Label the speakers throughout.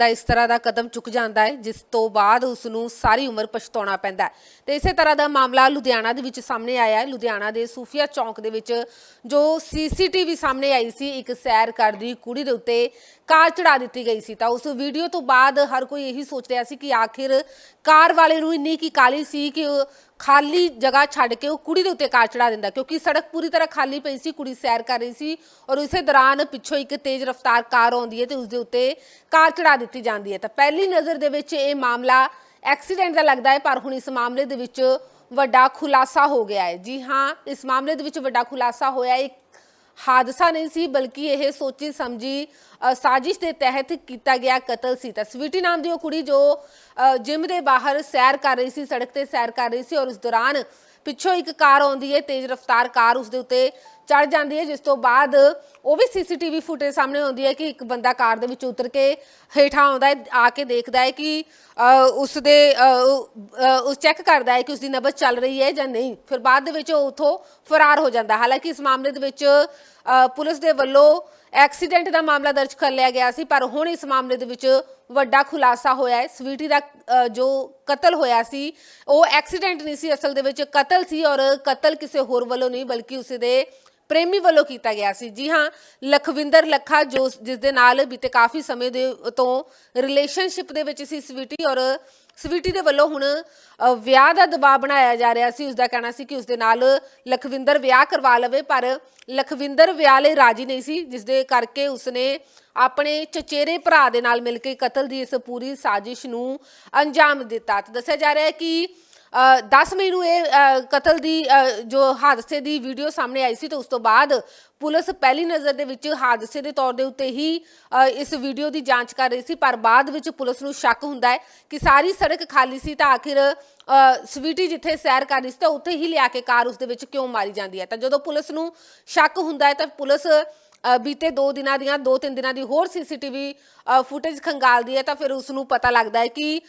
Speaker 1: ਤਾਂ ਇਸ ਤਰ੍ਹਾਂ ਦਾ ਕਦਮ ਚੁੱਕ ਜਾਂਦਾ ਹੈ, ਜਿਸ ਤੋਂ ਬਾਅਦ ਉਸ ਨੂੰ ਸਾਰੀ ਉਮਰ ਪਛਤਾਉਣਾ ਪੈਂਦਾ ਹੈ। ਤੇ ਇਸੇ ਤਰ੍ਹਾਂ ਦਾ ਮਾਮਲਾ ਲੁਧਿਆਣਾ ਦੇ ਵਿੱਚ ਸਾਹਮਣੇ ਆਇਆ ਹੈ। ਲੁਧਿਆਣਾ ਦੇ ਸੂਫੀਆ ਚੌਂਕ ਦੇ ਵਿੱਚ ਜੋ ਸੀਸੀਟੀਵੀ ਸਾਹਮਣੇ ਆਈ ਸੀ, ਇੱਕ ਸੈਰ ਕਰਦੀ ਕੁੜੀ ਦੇ ਉੱਤੇ ਕਾਰ ਚੜਾ ਦਿੱਤੀ ਗਈ ਸੀ। ਤਾਂ ਉਸ ਵੀਡੀਓ ਤੋਂ ਬਾਅਦ ਹਰ ਕੋਈ ਇਹੀ ਸੋਚ ਰਿਹਾ ਸੀ ਕਿ ਆਖਿਰ ਕਾਰ ਵਾਲੇ ਨੂੰ ਇੰਨੀ ਕੀ ਕਾਲੀ ਸੀ ਕਿ ਖਾਲੀ ਜਗ੍ਹਾ ਛੱਡ ਕੇ ਉਹ ਕੁੜੀ ਦੇ ਉੱਤੇ ਕਾਰ ਚੜਾ ਦਿੰਦਾ, ਕਿਉਂਕਿ ਸੜਕ ਪੂਰੀ ਤਰ੍ਹਾਂ ਖਾਲੀ ਪਈ ਸੀ, ਕੁੜੀ ਸੈਰ ਕਰ ਰਹੀ ਸੀ ਔਰ ਉਸੇ ਦੌਰਾਨ ਪਿੱਛੋਂ ਇੱਕ ਤੇਜ਼ ਰਫ਼ਤਾਰ ਕਾਰ ਆਉਂਦੀ ਹੈ ਤੇ ਉਸ ਦੇ ਉੱਤੇ ਕਾਰ ਚੜਾ ਦਿੱਤੀ ਜਾਂਦੀ ਹੈ। ਤਾਂ ਪਹਿਲੀ ਨਜ਼ਰ ਦੇ ਵਿੱਚ ਇਹ ਮਾਮਲਾ ਐਕਸੀਡੈਂਟ ਦਾ ਲੱਗਦਾ ਹੈ, ਪਰ ਹੁਣ ਇਸ ਮਾਮਲੇ ਦੇ ਵਿੱਚ ਵੱਡਾ ਖੁਲਾਸਾ ਹੋ ਗਿਆ ਹੈ। ਜੀ ਹਾਂ, ਇਸ ਮਾਮਲੇ ਦੇ ਵਿੱਚ ਵੱਡਾ ਖੁਲਾਸਾ ਹੋਇਆ ਹੈ। ਇੱਕ ਹਾਦਸਾ ਨਹੀਂ ਸੀ ਬਲਕਿ ਇਹ ਸੋਚੀ ਸਮਝੀ ਸਾਜ਼ਿਸ਼ ਦੇ ਤਹਿਤ ਕੀਤਾ ਗਿਆ ਕਤਲ ਸੀ। ਤਾਂ ਸਵੀਟੀ ਨਾਮ ਦੀ ਉਹ ਕੁੜੀ ਜੋ ਅ, ਜਿਮ ਦੇ ਬਾਹਰ ਸੈਰ ਕਰ ਰਹੀ ਸੀ ਸੜਕ ਤੇ ਸੈਰ ਕਰ ਰਹੀ ਸੀ ਔਰ ਉਸ ਦੌਰਾਨ ਪਿੱਛੋਂ ਇੱਕ ਕਾਰ ਆਉਂਦੀ ਹੈ ਤੇਜ਼ ਰਫ਼ਤਾਰ ਕਾਰ ਉਸ ਦੇ ਉੱਤੇ ਚੜ ਜਾਂਦੀ ਹੈ ਜਿਸ ਤੋਂ ਬਾਅਦ ਉਹ ਵੀ ਸੀਸੀਟੀਵੀ ਫੁਟੇਜ ਸਾਹਮਣੇ ਆਉਂਦੀ ਹੈ ਕਿ ਇੱਕ ਬੰਦਾ ਕਾਰ ਦੇ ਵਿੱਚ ਉਤਰ ਕੇ ਹੇਠਾਂ ਆਉਂਦਾ ਹੈ ਆ ਕੇ ਦੇਖਦਾ ਹੈ ਕਿ ਅ, ਉਸ ਦੇ ਉਸ ਚੈੱਕ ਕਰਦਾ ਹੈ ਕਿ ਉਸ ਦੀ ਨਬਜ਼ ਚੱਲ ਰਹੀ ਹੈ ਜਾਂ ਨਹੀਂ। ਫਿਰ ਬਾਅਦ ਦੇ ਵਿੱਚ ਉਹ ਉਥੋਂ ਫਰਾਰ ਹੋ ਜਾਂਦਾ ਹਾਲਾਂਕਿ ਇਸ ਮਾਮਲੇ ਦੇ ਵਿੱਚ ਪੁਲਿਸ ਦੇ ਵੱਲੋਂ ਐਕਸੀਡੈਂਟ ਦਾ ਮਾਮਲਾ ਦਰਜ ਕਰ ਲਿਆ ਗਿਆ ਸੀ ਪਰ ਹੁਣ ਇਸ ਮਾਮਲੇ ਦੇ ਵਿੱਚ ਵੱਡਾ ਖੁਲਾਸਾ ਹੋਇਆ ਹੈ। ਸਵੀਟੀ ਦਾ ਜੋ ਕਤਲ ਹੋਇਆ ਸੀ ਉਹ ਐਕਸੀਡੈਂਟ ਨਹੀਂ ਸੀ ਅਸਲ ਦੇ ਵਿੱਚ ਕਤਲ ਸੀ ਔਰ ਕਤਲ ਕਿਸੇ ਹੋਰ ਵੱਲੋਂ ਨਹੀਂ ਬਲਕਿ ਉਸੇ ਦੇ ਪ੍ਰੇਮੀ ਵੱਲੋਂ ਕੀਤਾ ਗਿਆ ਸੀ। ਜੀ ਹਾਂ, ਲਖਵਿੰਦਰ ਲੱਖਾ ਜੋ ਜਿਸ ਦੇ ਨਾਲ ਬੀਤੇ ਕਾਫੀ ਸਮੇਂ ਦੇ ਤੋਂ ਰਿਲੇਸ਼ਨਸ਼ਿਪ ਦੇ ਵਿੱਚ ਸੀ ਸਵੀਟੀ ਔਰ ਸਵੀਟੀ ਦੇ ਵੱਲੋਂ ਹੁਣ ਵਿਆਹ ਦਾ ਦਬਾਅ ਬਣਾਇਆ ਜਾ ਰਿਹਾ ਸੀ। ਉਸ ਦਾ ਕਹਿਣਾ ਸੀ ਕਿ ਉਸ ਦੇ ਨਾਲ ਲਖਵਿੰਦਰ ਵਿਆਹ ਕਰਵਾ ਲਵੇ, ਪਰ ਲਖਵਿੰਦਰ ਵਿਆਹ ਲਈ ਰਾਜੀ ਨਹੀਂ ਸੀ, ਜਿਸ ਦੇ ਕਰਕੇ ਉਸਨੇ ਆਪਣੇ ਚਚੇਰੇ ਭਰਾ ਦੇ ਨਾਲ ਮਿਲ ਕੇ ਕਤਲ ਦੀ ਇਸ ਪੂਰੀ ਸਾਜ਼ਿਸ਼ ਨੂੰ ਅੰਜਾਮ ਦਿੱਤਾ। ਤੇ ਦੱਸਿਆ ਜਾ ਰਿਹਾ ਹੈ ਕਿ 10 ਮਈ ਨੂੰ ਇਹ ਕਤਲ ਦੀ ਜੋ ਹਾਦਸੇ ਦੀ ਵੀਡੀਓ ਸਾਹਮਣੇ ਆਈ ਸੀ ਤੇ ਉਸ ਤੋਂ ਬਾਅਦ ਪੁਲਿਸ ਪਹਿਲੀ ਨਜ਼ਰ ਦੇ ਵਿੱਚ ਹਾਦਸੇ ਦੇ ਤੌਰ ਦੇ ਉੱਤੇ ਹੀ ਇਸ ਵੀਡੀਓ ਦੀ ਜਾਂਚ ਕਰ ਰਹੀ ਸੀ, ਪਰ ਬਾਅਦ ਵਿੱਚ ਪੁਲਿਸ ਨੂੰ ਸ਼ੱਕ ਹੁੰਦਾ ਹੈ ਕਿ ਸਾਰੀ ਸੜਕ ਖਾਲੀ ਸੀ ਤਾਂ ਆਖਿਰ ਸਵੀਟੀ ਜਿੱਥੇ ਸੈਰ ਕਰ ਰਹੀ ਸੀ ਤਾਂ ਉੱਥੇ ਹੀ ਲਿਆ ਕੇ ਕਾਰ ਉਸ ਦੇ ਵਿੱਚ ਕਿਉਂ ਮਾਰੀ ਜਾਂਦੀ ਹੈ? ਤਾਂ ਜਦੋਂ ਪੁਲਿਸ ਨੂੰ ਸ਼ੱਕ ਹੁੰਦਾ ਹੈ ਤਾਂ ਪੁਲਿਸ ਬੀਤੇ 2 ਦਿਨਾਂ ਦੀਆਂ 2-3 ਦਿਨਾਂ ਦੀ ਹੋਰ ਸੀਸੀਟੀਵੀ ਫੁਟੇਜ ਖੰਗਾਲਦੀ ਹੈ ਤਾਂ ਫਿਰ ਉਸ ਨੂੰ ਪਤਾ ਲੱਗਦਾ ਹੈ ਕਿ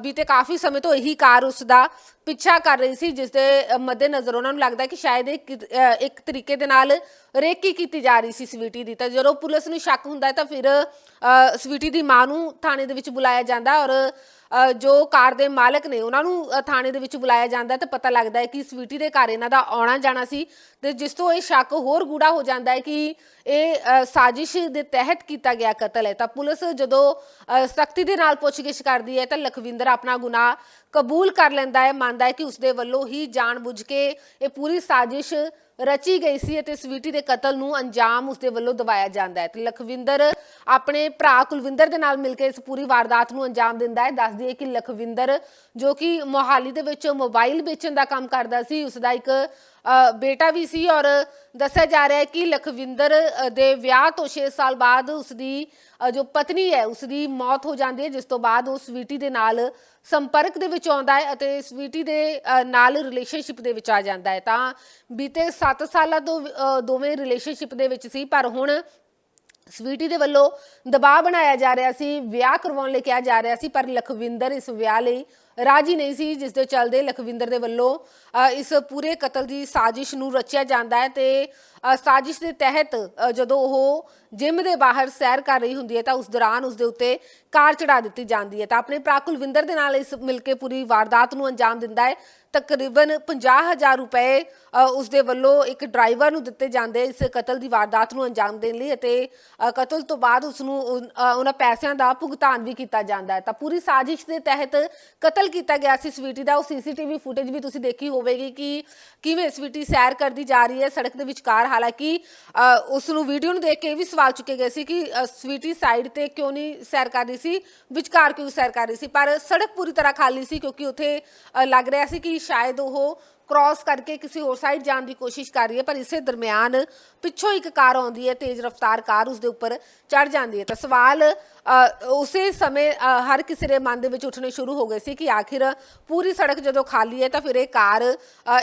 Speaker 1: ਬੀਤੇ ਕਾਫੀ ਸਮੇਂ ਤੋਂ ਇਹੀ ਕਾਰ ਉਸ ਦਾ ਪਿੱਛਾ ਕਰ ਰਹੀ ਸੀ ਜਿਸ ਦੇ ਮੱਦੇਨਜ਼ਰ ਉਹਨਾਂ ਨੂੰ ਲੱਗਦਾ ਕਿ ਸ਼ਾਇਦ ਇਹ ਕਿ- ਇੱਕ ਤਰੀਕੇ ਦੇ ਨਾਲ ਰੇਕੀ ਕੀਤੀ ਜਾ ਰਹੀ ਸੀ ਸਵੀਟੀ ਦੀ। ਤਾਂ ਜਦੋਂ ਪੁਲਿਸ ਨੂੰ ਸ਼ੱਕ ਹੁੰਦਾ ਹੈ ਤਾਂ ਫਿਰ ਸਵੀਟੀ ਦੀ ਮਾਂ ਨੂੰ ਥਾਣੇ ਦੇ ਵਿੱਚ ਬੁਲਾਇਆ ਜਾਂਦਾ ਔਰ ਜੋ ਕਾਰ ਦੇ ਮਾਲਕ ਨੇ ਉਹਨਾਂ ਨੂੰ ਥਾਣੇ ਦੇ ਵਿੱਚ ਬੁਲਾਇਆ ਜਾਂਦਾ ਹੈ ਤੇ ਪਤਾ ਲੱਗਦਾ ਹੈ ਕਿ ਸਵੀਟੀ ਦੇ ਘਰ ਇਹਨਾਂ ਦਾ ਆਉਣਾ ਜਾਣਾ ਸੀ ਤੇ ਜਿਸ ਤੋਂ ਇਹ ਸ਼ੱਕ ਹੋਰ ਗੂੜਾ ਹੋ ਜਾਂਦਾ ਹੈ ਕਿ ਇਹ ਸਾਜ਼ਿਸ਼ ਦੇ ਤਹਿਤ ਕੀਤਾ ਗਿਆ ਕਤਲ ਹੈ। ਤਾਂ ਪੁਲਿਸ ਜਦੋਂ ਸਖਤੀ ਦੇ ਨਾਲ ਪੁੱਛਗਿੱਛ ਕਰਦੀ ਹੈ ਤਾਂ ਲਖਵਿੰਦਰ ਆਪਣਾ ਗੁਨਾਹ ਕਬੂਲ ਕਰ ਲੈਂਦਾ ਹੈ, ਮੰਨਦਾ ਹੈ ਕਿ ਉਸਦੇ ਵੱਲੋਂ ਹੀ ਜਾਣਬੁੱਝ ਕੇ ਇਹ ਪੂਰੀ ਸਾਜ਼ਿਸ਼ ਰਚੀ ਗਈ ਸੀ ਅਤੇ ਸਵੀਟੀ ਦੇ ਕਤਲ ਨੂੰ ਅੰਜਾਮ ਉਸਦੇ ਵੱਲੋਂ ਦਵਾਇਆ ਜਾਂਦਾ ਹੈ। ਤੇ ਲਖਵਿੰਦਰ ਆਪਣੇ ਭਰਾ ਕੁਲਵਿੰਦਰ ਦੇ ਨਾਲ ਮਿਲ ਕੇ ਇਸ ਪੂਰੀ ਵਾਰਦਾਤ ਨੂੰ ਅੰਜਾਮ ਦਿੰਦਾ ਹੈ। ਦੱਸਦੀ ਦਈਏ ਕਿ ਲਖਵਿੰਦਰ ਜੋ ਕਿ ਮੋਹਾਲੀ ਦੇ ਵਿੱਚ ਮੋਬਾਈਲ ਵੇਚਣ ਦਾ ਕੰਮ ਕਰਦਾ ਸੀ, ਉਸ ਦਾ ਇੱਕ ਬੇਟਾ ਵੀ ਸੀ ਔਰ ਦੱਸਿਆ ਜਾ ਰਿਹਾ ਹੈ ਕਿ ਲਖਵਿੰਦਰ ਦੇ ਵਿਆਹ ਤੋਂ 6 ਸਾਲ ਬਾਅਦ ਉਸ ਦੀ ਜੋ ਪਤਨੀ ਹੈ ਉਸ ਦੀ ਮੌਤ ਹੋ ਜਾਂਦੀ ਹੈ, ਜਿਸ ਤੋਂ ਬਾਅਦ ਉਹ ਸਵੀਟੀ ਦੇ ਨਾਲ ਸੰਪਰਕ ਦੇ ਵਿੱਚ ਆਉਂਦਾ ਹੈ ਅਤੇ ਸਵੀਟੀ ਦੇ ਨਾਲ ਰਿਲੇਸ਼ਨਸ਼ਿਪ ਦੇ ਵਿੱਚ ਆ ਜਾਂਦਾ ਹੈ। ਤਾਂ ਬੀਤੇ 7 ਸਾਲਾਂ ਤੋਂ ਦੋਵੇਂ ਰਿਲੇਸ਼ਨਸ਼ਿਪ ਦੇ ਵਿੱਚ ਸੀ, ਪਰ ਹੁਣ ਸਵੀਟੀ ਦੇ ਵੱਲੋਂ ਦਬਾਅ ਬਣਾਇਆ ਜਾ ਰਿਹਾ ਸੀ, ਵਿਆਹ ਕਰਵਾਉਣ ਲਈ ਕਿਹਾ ਜਾ ਰਿਹਾ ਸੀ, ਪਰ ਲਖਵਿੰਦਰ ਇਸ ਵਿਆਹ ਲਈ ਰਾਜੀ ਨਹੀਂ ਸੀ, ਜਿਸ ਦੇ ਚੱਲਦੇ ਲਖਵਿੰਦਰ ਦੇ ਵੱਲੋਂ ਇਸ ਪੂਰੇ ਕਤਲ ਦੀ ਸਾਜ਼ਿਸ਼ ਨੂੰ ਰਚਿਆ ਜਾਂਦਾ ਹੈ ਤੇ ਸਾਜ਼ਿਸ਼ ਦੇ ਤਹਿਤ ਜਦੋਂ ਉਹ ਜਿਮ ਦੇ ਬਾਹਰ ਸੈਰ ਕਰ ਰਹੀ ਹੁੰਦੀ ਹੈ ਤਾਂ ਉਸ ਦੌਰਾਨ ਉਸ ਦੇ ਉੱਤੇ ਕਾਰ ਚੜਾ ਦਿੱਤੀ ਜਾਂਦੀ ਹੈ। ਤਾਂ ਆਪਣੇ ਭਰਾ ਕੁਲਵਿੰਦਰ ਦੇ ਨਾਲ ਇਸ ਮਿਲ ਕੇ ਪੂਰੀ ਵਾਰਦਾਤ ਨੂੰ ਅੰਜਾਮ ਦਿੰਦਾ ਹੈ। ਤਕਰੀਬਨ 50000 ਰੁਪਏ ਅ, ਉਸ ਦੇ ਵੱਲੋਂ ਇੱਕ ਡਰਾਈਵਰ ਨੂੰ ਦਿੱਤੇ ਜਾਂਦੇ ਇਸ ਕਤਲ ਦੀ ਵਾਰਦਾਤ ਨੂੰ ਅੰਜਾਮ ਦੇਣ ਲਈ ਅਤੇ ਕਤਲ ਤੋਂ ਬਾਅਦ ਉਸ ਨੂੰ ਉਹਨਾਂ ਪੈਸਿਆਂ ਦਾ ਭੁਗਤਾਨ ਵੀ ਕੀਤਾ ਜਾਂਦਾ ਹੈ। ਤਾਂ ਪੂਰੀ ਸਾਜ਼ਿਸ਼ ਦੇ ਤਹਿਤ ਕਤਲ ਕੀਤਾ ਗਿਆ ਸੀ ਸਵੀਟੀ ਦਾ। ਉਹ ਸੀਸੀਟੀਵੀ ਫੁਟੇਜ ਵੀ ਤੁਸੀਂ ਦੇਖੀ ਹੋਵੇਗੀ ਕਿ ਕਿਵੇਂ ਸਵੀਟੀ ਸੈਰ ਕਰਦੀ ਜਾ ਰਹੀ ਹੈ ਸੜਕ ਦੇ ਵਿਚਕਾਰ। ਹਾਲਾਂਕਿ ਅ, ਉਸ ਨੂੰ ਵੀਡੀਓ ਨੂੰ ਦੇਖ ਕੇ ਇਹ ਵੀ ਸਵਾਲ ਚੁੱਕੇ ਗਏ ਸੀ ਕਿ ਸਵੀਟੀ ਸਾਈਡ ਤੇ ਕਿਉਂ ਨਹੀਂ ਸੈਰ ਕਰ ਰਹੀ ਸੀ? ਵਿਚਕਾਰ ਕਿਉਂ ਸੈਰ ਕਰ ਰਹੀ ਸੀ? ਪਰ ਸੜਕ ਪੂਰੀ ਤਰ੍ਹਾਂ ਖਾਲੀ ਸੀ ਕਿਉਂਕਿ ਉੱਥੇ ਲੱਗ ਰਿਹਾ ਸੀ ਕਿ ਸ਼ਾਇਦ ਉਹ ਕ੍ਰਾਸ ਕਰਕੇ ਕਿਸੇ ਹੋਰ ਸਾਈਡ ਜਾਣ ਦੀ ਕੋਸ਼ਿਸ਼ ਕਰ ਰਹੀ ਹੈ ਪਰ ਇਸੇ ਦਰਮਿਆਨ ਪਿੱਛੋਂ ਇੱਕ ਕਾਰ ਆਉਂਦੀ ਹੈ ਤੇਜ਼ ਰਫ਼ਤਾਰ ਕਾਰ ਉਸ ਦੇ ਉੱਪਰ ਚੜ ਜਾਂਦੀ ਹੈ। ਤਾਂ ਸਵਾਲ ਉਸੇ ਸਮੇਂ ਹਰ ਕਿਸੇ ਦੇ ਮਨ ਦੇ ਵਿੱਚ ਉੱਠਣੇ ਸ਼ੁਰੂ ਹੋ ਗਏ ਸੀ ਕਿ ਆਖਿਰ ਪੂਰੀ ਸੜਕ ਜਦੋਂ ਖਾਲੀ ਹੈ ਤਾਂ ਫਿਰ ਇਹ ਕਾਰ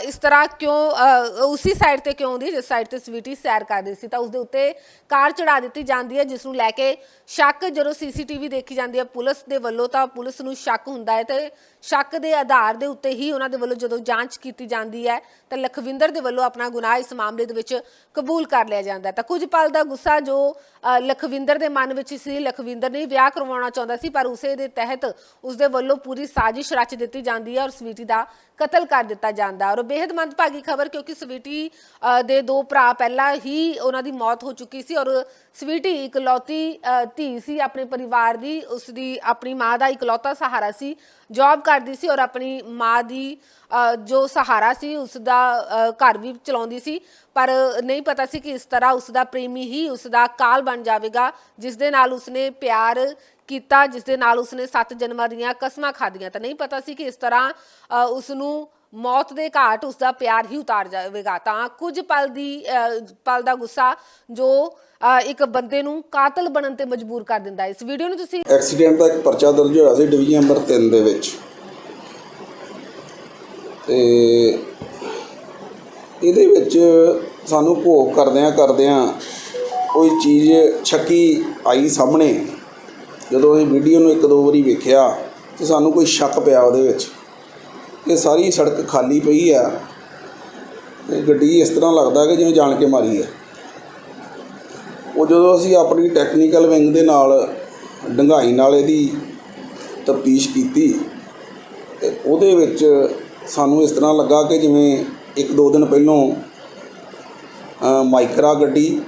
Speaker 1: ਇਸ ਤਰ੍ਹਾਂ ਕਿਉਂ ਅ, ਉਸੇ ਸਾਈਡ ਤੇ ਕਿਉਂ ਆਉਂਦੀ ਹੈ ਜਿਸ ਸਾਈਡ ਤੇ ਸਵੀਟੀ ਸੈਰ ਕਰ ਰਹੀ ਸੀ। ਤਾਂ ਉਸ ਦੇ ਉੱਤੇ ਕਾਰ ਚੜਾ ਦਿੱਤੀ ਜਾਂਦੀ ਹੈ ਜਿਸ ਨੂੰ ਲੈ ਕੇ ਸ਼ੱਕ ਜਦੋਂ ਸੀਸੀਟੀਵੀ ਦੇਖੀ ਜਾਂਦੀ ਹੈ ਪੁਲਿਸ ਦੇ ਵੱਲੋਂ ਤਾਂ ਪੁਲਿਸ ਨੂੰ ਸ਼ੱਕ ਹੁੰਦਾ ਹੈ ਤੇ ਸ਼ੱਕ ਦੇ ਆਧਾਰ ਦੇ ਉੱਤੇ ਹੀ ਉਹਨਾਂ ਦੇ ਵੱਲੋਂ ਜਦੋਂ ਜਾਂਚ ਕੀਤੀ ਜਾਂਦੀ ਜਾਂਦੀ ਹੈ ਤਾਂ ਲਖਵਿੰਦਰ ਦੇ ਵੱਲੋਂ ਆਪਣਾ ਗੁਨਾਹ ਇਸ ਮਾਮਲੇ ਦੇ ਵਿੱਚ ਕਬੂਲ ਕਰ ਲਿਆ ਜਾਂਦਾ ਤਾਂ ਕੁਝ ਪਲ ਦਾ ਗੁੱਸਾ ਜੋ ਲਖਵਿੰਦਰ ਦੇ ਮਨ ਵਿੱਚ ਸੀ ਲਖਵਿੰਦਰ ਨੇ ਵਿਆਹ ਕਰਵਾਉਣਾ ਚਾਹੁੰਦਾ ਸੀ ਪਰ ਉਸੇ ਦੇ ਤਹਿਤ ਉਸ ਦੇ ਵੱਲੋਂ ਪੂਰੀ ਸਾਜ਼ਿਸ਼ ਰਚ ਦਿੱਤੀ ਜਾਂਦੀ ਹੈ ਔਰ ਸਵੀਟੀ ਦਾ ਕਤਲ ਕਰ ਦਿੱਤਾ ਜਾਂਦਾ ਔਰ ਬੇहद ਮੰਦਭਾਗੀ ਖਬਰ ਕਿਉਂਕਿ ਸਵੀਟੀ ਅ, ਦੇ ਦੋ ਭਰਾ ਪਹਿਲਾਂ ਹੀ ਉਹਨਾਂ ਦੀ ਮੌਤ ਹੋ ਚੁੱਕੀ ਸੀ ਔਰ ਸਵੀਟੀ ਇਕਲੌਤੀ ਧੀ ਸੀ ਆਪਣੇ ਪਰਿਵਾਰ ਦੀ ਉਸ ਦੀ ਆਪਣੀ ਮਾਂ ਦਾ ਇਕਲੌਤਾ ਸਹਾਰਾ ਸੀ ਜੌਬ ਕਰਦੀ ਸੀ ਔਰ ਆਪਣੀ ਮਾਂ ਦੀ ਜੋ ਸਹਾਰਾ ਸੀ ਉਸ ਦਾ ਘਰ ਵੀ ਚਲਾਉਂਦੀ ਸੀ ਪਰ ਨਹੀਂ ਪਤਾ ਸੀ ਕਿ ਇਸ ਤਰ੍ਹਾਂ ਉਸ ਦਾ ਪ੍ਰੇਮੀ ਹੀ ਉਸ ਦਾ ਕਾਲ ਬਣ ਜਾਵੇਗਾ ਜਿਸ ਦੇ ਨਾਲ ਉਸਨੇ ਪਿਆਰ ਕੀਤਾ ਜਿਸ ਦੇ ਨਾਲ ਉਸਨੇ ਸੱਤ ਜਨਮਾਂ ਦੀਆਂ ਕਸਮਾਂ ਖਾਧੀਆਂ ਤਾਂ ਨਹੀਂ ਪਤਾ ਸੀ ਕਿ ਇਸ ਤਰ੍ਹਾਂ ਅ, ਉਸ ਨੂੰ ਮੌਤ ਦੇ ਘਾਟ ਉਸ ਦਾ ਪਿਆਰ ਹੀ ਉਤਾਰ ਜਾਵੇਗਾ। ਤਾਂ ਕੁਝ ਪਲ ਦੀ ਪਲ ਦਾ ਗੁੱਸਾ ਜੋ ਇੱਕ ਬੰਦੇ ਨੂੰ ਕਾਤਲ ਬਣਨ ਤੇ ਮਜਬੂਰ ਕਰ ਦਿੰਦਾ ਇਸ ਵੀਡੀਓ ਨੂੰ ਤੁਸੀਂ
Speaker 2: ਐਕਸੀਡੈਂਟ ਦਾ ਇੱਕ ਪਰਚਾ ਦਰਜ ਹੋਇਆ ਸੀ ਡਿਵੀਜ਼ਨ ਨੰਬਰ 3 ਦੇ ਵਿੱਚ। ਤੇ ਇਹਦੇ ਵਿੱਚ ਸਾਨੂੰ ਭੋਗ ਕਰਦਿਆਂ ਕਰਦਿਆਂ ਕੋਈ ਚੀਜ਼ ਛੱਕੀ ਆਈ ਸਾਹਮਣੇ। ਜਦੋਂ ਅਸੀਂ ਵੀਡੀਓ ਨੂੰ ਇੱਕ ਦੋ ਵਾਰੀ ਵੇਖਿਆ ਤੇ ਸਾਨੂੰ ਕੋਈ ਸ਼ੱਕ ਪਿਆ ਉਹਦੇ ਵਿੱਚ। ਕਿ ਸਾਰੀ ਸੜਕ ਖਾਲੀ ਪਈ ਆ। ਤੇ ਗੱਡੀ ਇਸ ਤਰ੍ਹਾਂ ਲੱਗਦਾ ਕਿ ਜਿਵੇਂ ਜਾਣ ਕੇ ਮਾਰੀ ਆ। ਉਹ ਜਦੋਂ ਅਸੀਂ ਆਪਣੀ ਟੈਕਨੀਕਲ ਵਿੰਗ ਦੇ ਨਾਲ ਡੰਗਾਈ ਨਾਲ ਇਹਦੀ ਤਫਤੀਸ਼ ਕੀਤੀ, ਤੇ ਉਹਦੇ ਵਿੱਚ ਸਾਨੂੰ ਇਸ ਤਰ੍ਹਾਂ ਲੱਗਾ ਕਿ ਜਿਵੇਂ ਇੱਕ ਦੋ ਦਿਨ ਪਹਿਲੋਂ ਮਾਈਕਰਾ ਗੱਡੀ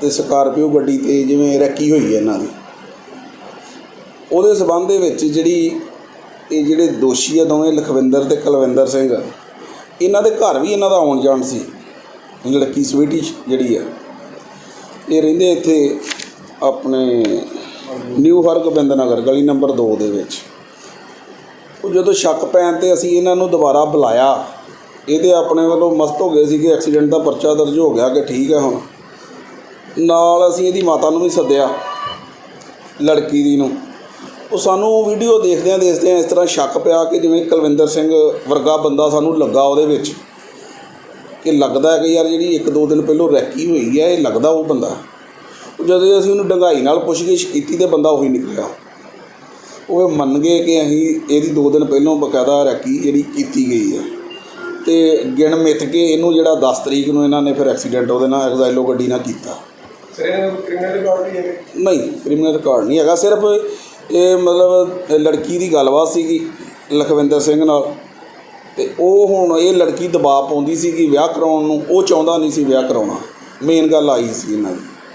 Speaker 2: ਤੇ ਸਕਾਰਪੀਓ ਗੱਡੀ ਤੇ ਜਿਵੇਂ ਰੈਕੀ ਹੋਈ ਹੈ ਇਹਨਾਂ ਦੀ। ਉਹਦੇ ਸਬੰਧ ਦੇ ਵਿੱਚ ਜਿਹੜੀ ਇਹ ਜਿਹੜੇ ਦੋਸ਼ੀ ਆ ਦੋਵੇਂ, ਲਖਵਿੰਦਰ ਤੇ ਕੁਲਵਿੰਦਰ ਸਿੰਘ, ਇਹਨਾਂ ਦੇ ਘਰ ਵੀ ਇਹਨਾਂ ਦਾ ਆਉਣ ਜਾਣ ਸੀ। ਲੜਕੀ ਸਵੀਟੀ ਜਿਹੜੀ ਆ, ਇਹ ਰਹਿੰਦੇ ਇੱਥੇ ਆਪਣੇ ਨਿਊ ਹਰਗੋਬਿੰਦ ਨਗਰ, ਗਲੀ ਨੰਬਰ 2 ਦੇ ਵਿੱਚ। ਉਹ ਜਦੋਂ ਸ਼ੱਕ ਪੈਣ ਤੇ ਅਸੀਂ ਇਹਨਾਂ ਨੂੰ ਦੁਬਾਰਾ ਬੁਲਾਇਆ, ਇਹਦੇ ਆਪਣੇ ਵੱਲੋਂ ਮਸਤ ਹੋ ਗਏ ਸੀ ਕਿ ਐਕਸੀਡੈਂਟ ਦਾ ਪਰਚਾ ਦਰਜ ਹੋ ਗਿਆ ਕਿ ਠੀਕ ਹੈ ਹੁਣ। ਨਾਲ ਅਸੀਂ ਇਹਦੀ ਮਾਤਾ ਨੂੰ ਵੀ ਸੱਦਿਆ, ਲੜਕੀ ਦੀ ਨੂੰ। ਉਹ ਸਾਨੂੰ ਵੀਡੀਓ ਦੇਖਦਿਆਂ ਦੇਖਦਿਆਂ ਇਸ ਤਰ੍ਹਾਂ ਸ਼ੱਕ ਪਿਆ ਕਿ ਜਿਵੇਂ ਕੁਲਵਿੰਦਰ ਸਿੰਘ ਵਰਗਾ ਬੰਦਾ ਸਾਨੂੰ ਲੱਗਾ ਉਹਦੇ ਵਿੱਚ। ਕਿ ਲੱਗਦਾ ਹੈ ਕਿ ਯਾਰ ਜਿਹੜੀ ਇੱਕ ਦੋ ਦਿਨ ਪਹਿਲਾਂ ਰੈਕੀ ਹੋਈ ਹੈ ਇਹ ਲੱਗਦਾ ਉਹ ਬੰਦਾ। ਉਹ ਜਦੋਂ ਅਸੀਂ ਉਹਨੂੰ ਡੰਗਾਈ ਨਾਲ ਪੁੱਛਗਿੱਛ ਕੀਤੀ ਤੇ ਬੰਦਾ ਉਹੀ ਨਿਕਲਿਆ। ਉਹ ਮੰਨ ਗਏ ਕਿ ਅਸੀਂ ਇਹਦੀ ਦੋ ਦਿਨ ਪਹਿਲਾਂ ਬਕਾਇਦਾ ਰੈਕੀ ਜਿਹੜੀ ਕੀਤੀ ਗਈ ਹੈ। ਤੇ ਗਿਣ ਮਿੱਥ ਕੇ ਇਹਨੂੰ ਜਿਹੜਾ 10 ਤਰੀਕ ਨੂੰ ਇਹਨਾਂ ਨੇ ਫਿਰ ਐਕਸੀਡੈਂਟ ਉਹਦੇ ਨਾਲ ਐਗਜ਼ਾਈਲੋ ਗੱਡੀ ਨਾਲ ਕੀਤਾ।
Speaker 3: ਕ੍ਰਿਮੀਨਲ ਰਿਕਾਰਡ ਵੀ ਹੈ
Speaker 2: ਨਹੀਂ ਕ੍ਰਿਮੀਨਲ ਰਿਕਾਰਡ ਨਹੀਂ ਹੈਗਾ ਸਿਰਫ ਇਹ ਮਤਲਬ ਲੜਕੀ ਦੀ ਗੱਲਬਾਤ ਸੀਗੀ ਲਖਵਿੰਦਰ ਸਿੰਘ ਨਾਲ ਤੇ ਉਹ ਹੁਣ ਇਹ ਲੜਕੀ ਦਬਾਅ ਪਾਉਂਦੀ ਸੀ ਕਿ ਵਿਆਹ ਕਰਾਉਣ ਨੂੰ, ਉਹ ਚਾਹੁੰਦਾ ਨਹੀਂ ਸੀ ਵਿਆਹ ਕਰਾਉਣਾ। ਮੇਨ ਗੱਲ ਆਈ ਸੀ ਇਹਨਾਂ ਦੀ।